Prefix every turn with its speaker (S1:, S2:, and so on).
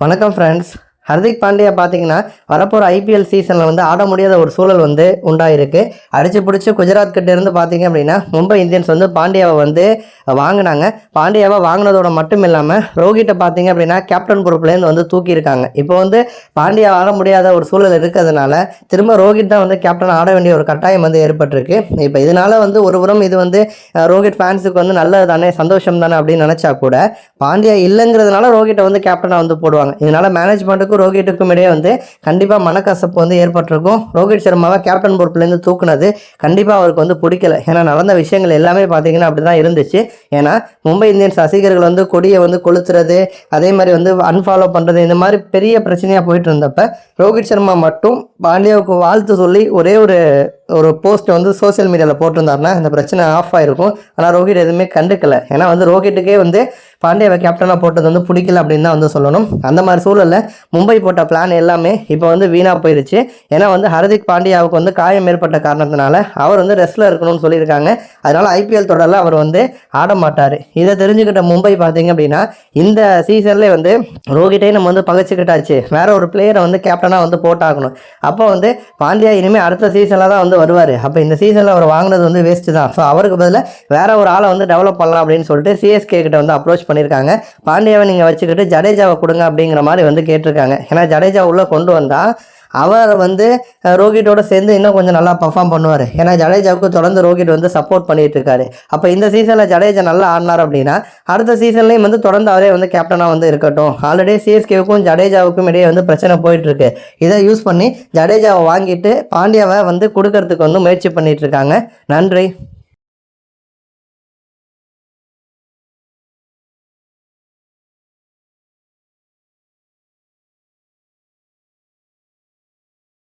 S1: வணக்கம் ஃப்ரெண்ட்ஸ் ஹர்திக் பாண்டியா பார்த்தீங்கன்னா வரப்போகிற ஐபிஎல் சீசனில் வந்து ஆட முடியாத ஒரு சூழல் வந்து உண்டாயிருக்கு. அடிச்சு பிடிச்சி குஜராத் கிட்ட இருந்து பார்த்தீங்க அப்படின்னா மும்பை இந்தியன்ஸ் வந்து பாண்டியாவை வந்து வாங்கினாங்க. பாண்டியாவை வாங்கினதோட மட்டும் இல்லாமல் ரோஹிட்டை பார்த்தீங்க அப்படின்னா கேப்டன் பொறுப்புலேருந்து வந்து தூக்கியிருக்காங்க. இப்போ வந்து பாண்டியா ஆட முடியாத ஒரு சூழல் இருக்கிறதுனால திரும்ப ரோஹித் தான் வந்து கேப்டன் ஆட வேண்டிய ஒரு கட்டாயம் வந்து ஏற்பட்டிருக்கு. இப்போ இதனால் வந்து ஒருபுறம் இது வந்து ரோஹித் ஃபேன்ஸுக்கு வந்து நல்லது தானே சந்தோஷம் தானே அப்படின்னு நினச்சா கூட பாண்டியா இல்லைங்கிறதுனால ரோஹிட்டை வந்து கேப்டனாக வந்து போடுவாங்க. இதனால மேனேஜ்மெண்ட்டுக்கும் ரோஹிட்டுக்கும் இடையே வந்து கண்டிப்பாக மனக்கசப்பு வந்து ஏற்பட்டிருக்கும். ரோஹித் சர்மாவை கேப்டன் பொறுப்புலேருந்து தூக்குனது கண்டிப்பாக அவருக்கு வந்து பிடிக்கல. ஏன்னா நடந்த விஷயங்கள் எல்லாமே பார்த்தீங்கன்னா அப்படி தான் இருந்துச்சு. ஏன்னா மும்பை இந்தியன்ஸ் ரசிகர்கள் வந்து கொடியை வந்து கொளுத்துறது அதே மாதிரி வந்து அன்ஃபாலோ பண்ணுறது இந்த மாதிரி பெரிய பிரச்சனையாக போயிட்டு இருந்தப்ப ரோஹித் சர்மா மட்டும் பாண்டியாவுக்கு வாழ்த்து சொல்லி ஒரே ஒரு ஒரு போஸ்ட் வந்து சோஷியல் மீடியாவில் போட்டிருந்தாருன்னா இந்த பிரச்சனை ஆஃப் ஆகிருக்கும் ஆனால் ரோஹித் எதுவுமே கண்டுக்கல. ஏன்னா வந்து ரோஹிட்டுக்கே வந்து பாண்டியாவை கேப்டனாக போட்டது வந்து பிடிக்கல அப்படின்னு தான் வந்து சொல்லணும். அந்த மாதிரி சூழலில் மும்பை போட்ட பிளான் எல்லாமே இப்போ வந்து வீணாக போயிடுச்சு ஏன்னா வந்து ஹர்திக் பாண்டியாவுக்கு வந்து காயம் ஏற்பட்ட காரணத்தினால அவர் வந்து ரெஸ்ட்டில் இருக்கணும்னு சொல்லியிருக்காங்க. அதனால் ஐபிஎல் தொடரில் அவர் வந்து ஆட மாட்டார். இதை தெரிஞ்சுக்கிட்ட மும்பை பார்த்தீங்க அப்படின்னா இந்த சீசன்லேயே வந்து ரோஹிட்டே நம்ம வந்து பகச்சிக்கிட்டாச்சு வேற ஒரு பிளேயரை வந்து கேப்டனாக வந்து போட்டாகணும். அப்போ வந்து பாண்டியா இனிமேல் அடுத்த சீசனில் தான் வந்து வருவார். அப்போ இந்த சீசனில் அவர் வாங்கினது வந்து வேஸ்ட்டு தான். ஸோ அவருக்கு பதிலாக வேற ஒரு ஆளை வந்து டெவலப் பண்ணலாம் அப்படின்னு சொல்லிட்டு சிஎஸ்கே கிட்ட வந்து அப்ரோச் பண்ணியிருக்காங்க பாண்டியாவை நீங்கள் வச்சுக்கிட்டு ஜடேஜாவை கொடுங்க அப்படிங்கிற மாதிரி வந்து கேட்டிருக்காங்க. ஏன்னா ஜடேஜா உள்ளே கொண்டு வந்தால் அவர் வந்து ரோஹிட்டோட சேர்ந்து இன்னும் கொஞ்சம் நல்லா பர்ஃபார்ம் பண்ணுவார். ஏன்னா ஜடேஜாவுக்கு தொடர்ந்து ரோஹித் வந்து சப்போர்ட் பண்ணிகிட்டு இருக்காரு அப்போ இந்த சீசனில் ஜடேஜா நல்லா ஆடினார் அப்படின்னா அடுத்த சீசன்லேயும் வந்து தொடர்ந்து அவரே வந்து கேப்டனாக வந்து இருக்கட்டும். ஆல்ரெடி சிஎஸ்கேவுக்கும் ஜடேஜாவுக்கும் இடையே வந்து பிரச்சனை போயிட்டுருக்கு. இதை யூஸ் பண்ணி ஜடேஜாவை வாங்கிட்டு பாண்டியாவை வந்து கொடுக்கறதுக்கு வந்து முயற்சி பண்ணிகிட்டு இருக்காங்க நன்றி.